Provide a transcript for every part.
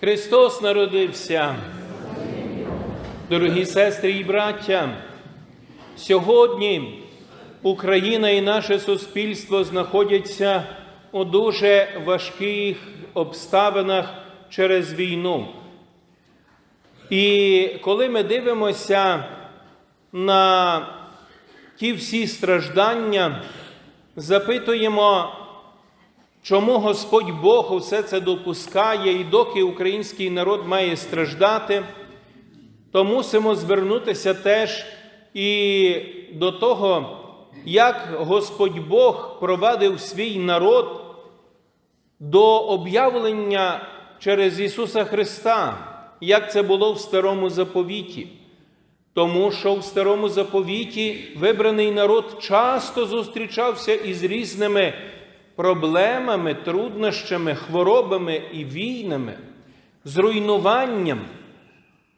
Христос народився. Дорогі сестри і браття, сьогодні Україна і наше суспільство знаходяться у дуже важких обставинах через війну. І коли ми дивимося на ті всі страждання, запитуємо, чому Господь Бог усе це допускає, і доки український народ має страждати, то мусимо звернутися теж і до того, як Господь Бог провадив свій народ до об'явлення через Ісуса Христа, як це було в Старому Заповіті. Тому що в Старому Заповіті вибраний народ часто зустрічався із різними проблемами, труднощами, хворобами і війнами, зруйнуванням.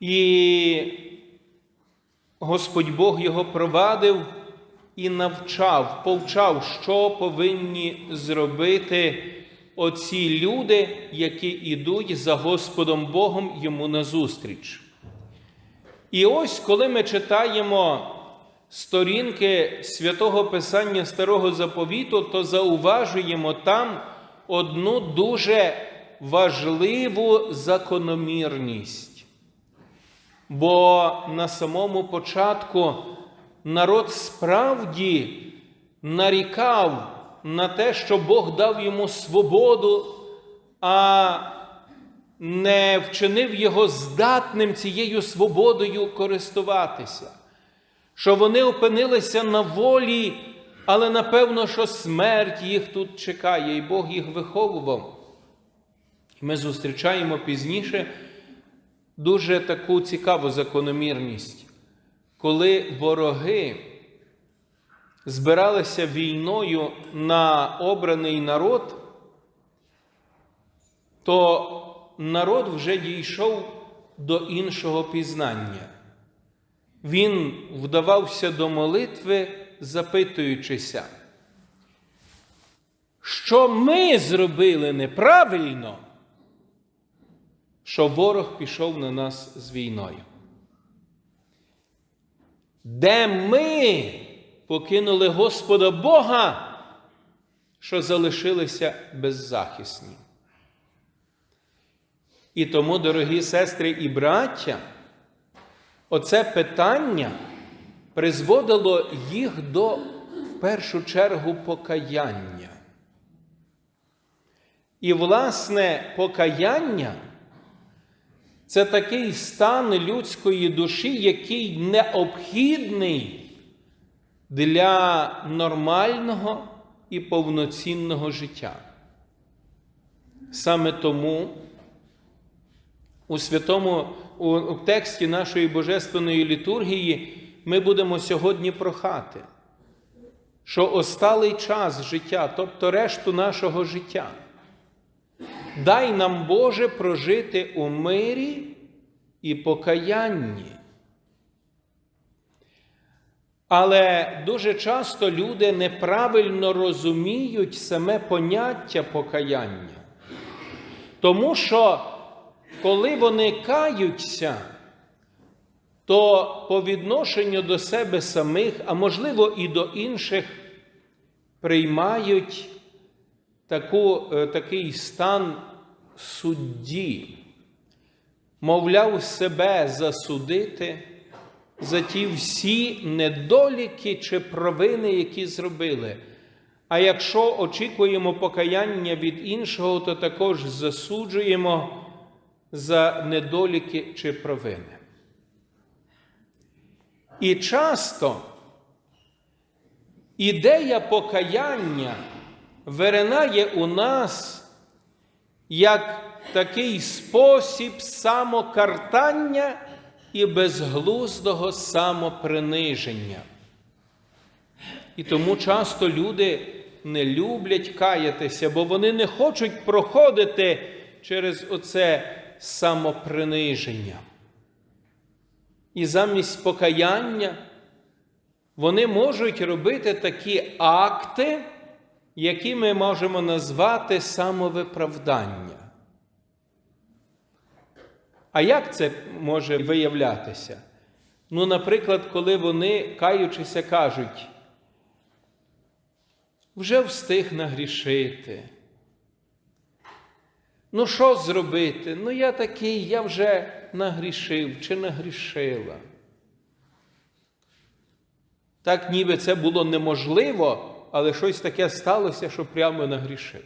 І Господь Бог його провадив і навчав, повчав, що повинні зробити оці люди, які йдуть за Господом Богом йому назустріч. І ось коли ми читаємо сторінки святого Писання Старого Заповіту, то зауважуємо там одну дуже важливу закономірність. Бо на самому початку народ справді нарікав на те, що Бог дав йому свободу, а не вчинив його здатним цією свободою користуватися, що вони опинилися на волі, але напевно, що смерть їх тут чекає, і Бог їх виховував. Ми зустрічаємо пізніше дуже таку цікаву закономірність, коли вороги збиралися війною на обраний народ, то народ вже дійшов до іншого пізнання. Він вдавався до молитви, запитуючися, що ми зробили неправильно, що ворог пішов на нас з війною. Де ми покинули Господа Бога, що залишилися беззахисні. І тому, дорогі сестри і браття, оце питання призводило їх до, в першу чергу, покаяння. І, власне, покаяння це такий стан людської душі, який необхідний для нормального і повноцінного життя. Саме тому у святому у, у тексті нашої Божественної літургії ми будемо сьогодні прохати, що осталий час життя, тобто решту нашого життя, дай нам Боже прожити у мирі і покаянні. Але дуже часто люди неправильно розуміють саме поняття покаяння. Тому що, коли вони каються, то по відношенню до себе самих, а можливо і до інших, приймають таку, такий стан судді, мовляв, себе засудити за ті всі недоліки чи провини, які зробили. А якщо очікуємо покаяння від іншого, то також засуджуємо за недоліки чи провини. І часто ідея покаяння виринає у нас як такий спосіб самокартання і безглуздого самоприниження. І тому часто люди не люблять каятися, бо вони не хочуть проходити через оце самоприниження. І замість покаяння вони можуть робити такі акти, які ми можемо назвати самовиправдання. А як це може виявлятися? Ну, наприклад, коли вони, каючися, кажуть, вже встиг нагрішити. Ну, що зробити? Ну, я такий, я вже нагрішив чи нагрішила. Так, ніби це було неможливо, але щось таке сталося, що прямо нагрішив.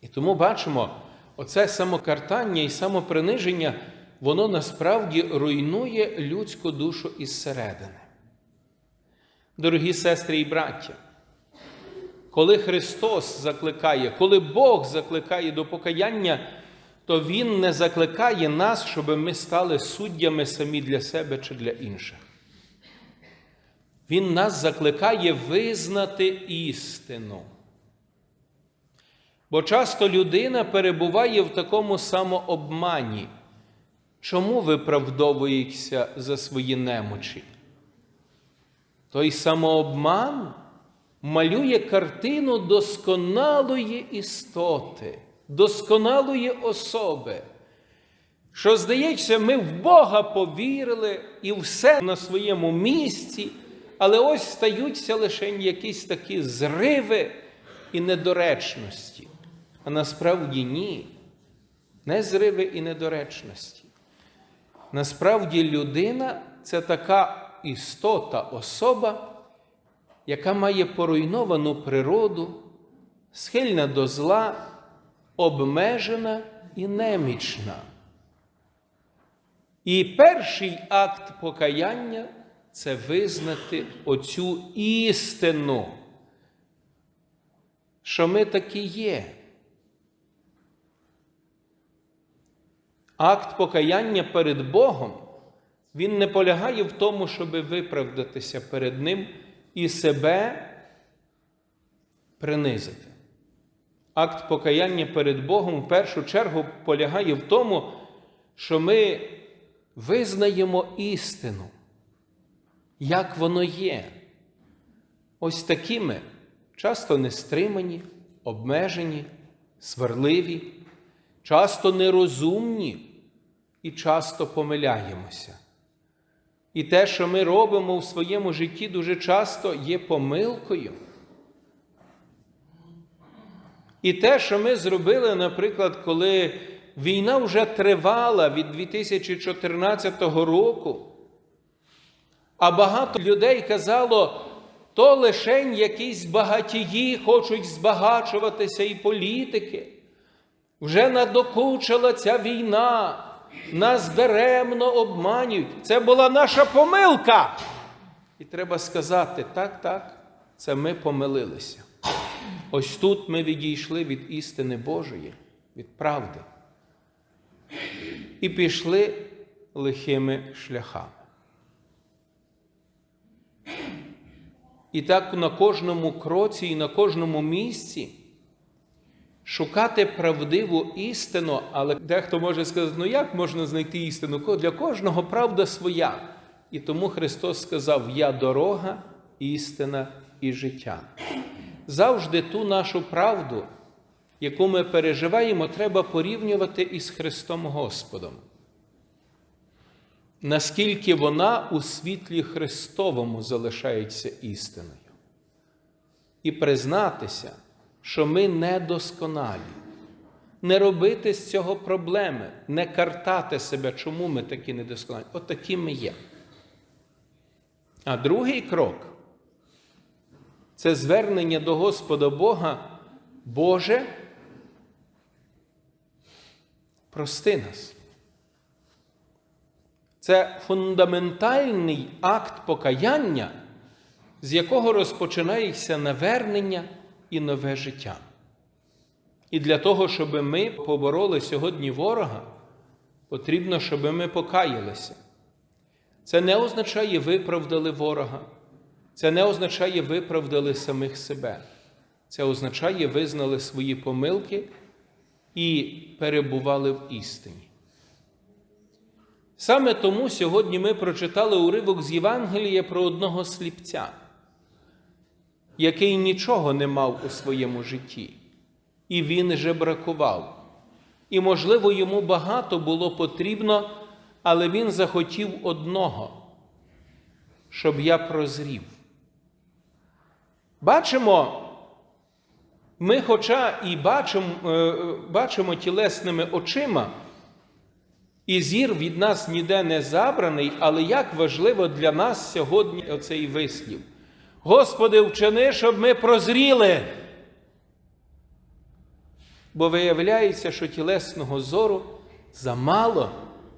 І тому бачимо, оце самокартання і самоприниження, воно насправді руйнує людську душу із середини. Дорогі сестри і браття, коли Христос закликає, коли Бог закликає до покаяння, то Він не закликає нас, щоб ми стали суддями самі для себе чи для інших. Він нас закликає визнати істину. Бо часто людина перебуває в такому самообмані. Чому виправдовується за свої немочі? Той самообман малює картину досконалої істоти, досконалої особи, що, здається, ми в Бога повірили і все на своєму місці, але ось стаються лише якісь такі зриви і недоречності. А насправді ні, не зриви і недоречності. Насправді людина це така істота, особа, яка має поруйновану природу, схильна до зла, обмежена і немічна. І перший акт покаяння це визнати оцю істину, що ми такі є. Акт покаяння перед Богом, він не полягає в тому, щоб виправдатися перед Ним і себе принизити. Акт покаяння перед Богом в першу чергу полягає в тому, що ми визнаємо істину, як воно є. Ось такими часто нестримані, обмежені, сварливі, часто нерозумні і часто помиляємося. І те, що ми робимо в своєму житті, дуже часто є помилкою. І те, що ми зробили, наприклад, коли війна вже тривала від 2014 року, а багато людей казало, то лише якісь багатії хочуть збагачуватися і політики. Вже надокучила ця війна, нас даремно обманюють. Це була наша помилка. І треба сказати, так, так, це ми помилилися. Ось тут ми відійшли від істини Божої, від правди. І пішли лихими шляхами. І так на кожному кроці і на кожному місці шукати правдиву істину, але дехто може сказати, ну як можна знайти істину? Для кожного правда своя. І тому Христос сказав: Я дорога, істина і життя. Завжди ту нашу правду, яку ми переживаємо, треба порівнювати із Христом Господом. Наскільки вона у світлі Христовому залишається істиною. І признатися, що ми недосконалі, не робити з цього проблеми, не картати себе, чому ми такі недосконалі. От такі ми є. А другий крок це звернення до Господа Бога, Боже, прости нас. Це фундаментальний акт покаяння, з якого розпочинається навернення і нове життя. І для того, щоб ми побороли сьогодні ворога, потрібно, щоб ми покаялися. Це не означає виправдали ворога, це не означає виправдали самих себе. Це означає визнали свої помилки і перебували в істині. Саме тому сьогодні ми прочитали уривок з Євангелія про одного сліпця, який нічого не мав у своєму житті, і він же бракував. І, можливо, йому багато було потрібно, але він захотів одного, щоб я прозрів. Бачимо, ми, хоча і бачимо, е, бачимо тілесними очима, і зір від нас ніде не забраний, але як важливо для нас сьогодні оцей вислів. Господи, вчини, щоб ми прозріли. Бо виявляється, що тілесного зору замало,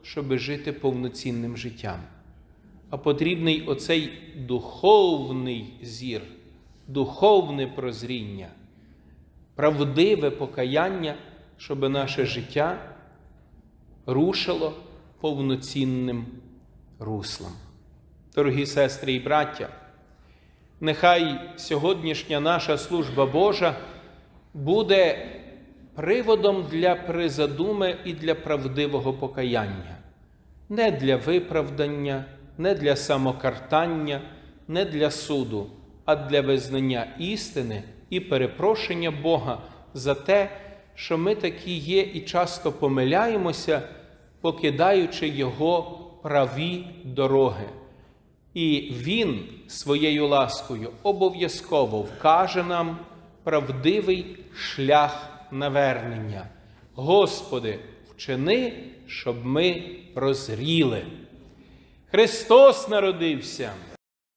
щоб жити повноцінним життям. А потрібний оцей духовний зір, духовне прозріння, правдиве покаяння, щоб наше життя рушило повноцінним руслом. Дорогі сестри і браття, нехай сьогоднішня наша служба Божа буде приводом для призадуми і для правдивого покаяння, не для виправдання, не для самокартання, не для суду, а для визнання істини і перепрошення Бога за те, що ми такі є і часто помиляємося, покидаючи Його праві дороги. І Він своєю ласкою обов'язково вкаже нам правдивий шлях навернення. Господи, вчини, щоб ми прозріли. Христос народився.